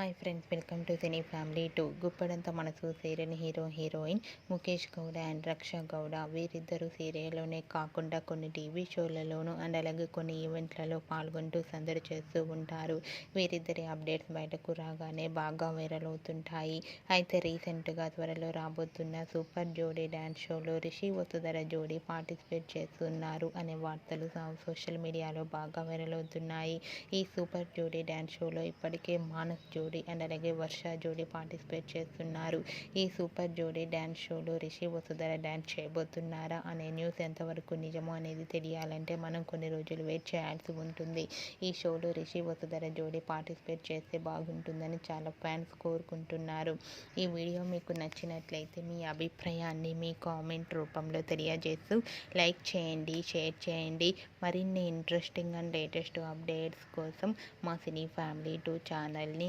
Hi friends welcome to cine family two Guppedantha Manasu serial hero heroine Mukesh Gowda and Raksha Gowda. వీరిద్దరూ సీరియల్లోనే కాకుండా కొన్ని TV షోలలోనూ and అలాగే కొన్ని ఈవెంట్లలో పాల్గొంటూ సందడి చేస్తూ ఉంటారు. వీరిద్దరి అప్డేట్స్ బయటకు రాగానే బాగా వైరల్ అవుతుంటాయి. అయితే రీసెంట్గా త్వరలో రాబోతున్న సూపర్ జోడీ డ్యాన్స్ షోలో రిషి వసుధర జోడీ పార్టిసిపేట్ చేస్తున్నారు అనే వార్తలు సోషల్ మీడియాలో బాగా వైరల్ అవుతున్నాయి. ఈ సూపర్ జోడీ డ్యాన్స్ షోలో ఇప్పటికే మానస్ జోడీ అండ్ అలాగే వర్ష జోడీ పార్టిసిపేట్ చేస్తున్నారు. ఈ సూపర్ జోడీ డ్యాన్స్ షోలో రిషి వసుధర డ్యాన్స్ చేయబోతున్నారా అనే న్యూస్ ఎంతవరకు నిజమో అనేది తెలియాలంటే మనం కొన్ని రోజులు వెయిట్ చేయాల్సి ఉంటుంది. ఈ షోలో రిషి వసుధర జోడీ పార్టిసిపేట్ చేస్తే బాగుంటుందని చాలా ఫ్యాన్స్ కోరుకుంటున్నారు. ఈ వీడియో మీకు నచ్చినట్లయితే మీ అభిప్రాయాన్ని మీ కామెంట్ రూపంలో తెలియజేస్తూ లైక్ చేయండి షేర్ చేయండి. మరిన్ని ఇంట్రెస్టింగ్ అండ్ లేటెస్ట్ అప్డేట్స్ కోసం మా సినీ ఫ్యామిలీ టూ ఛానల్ని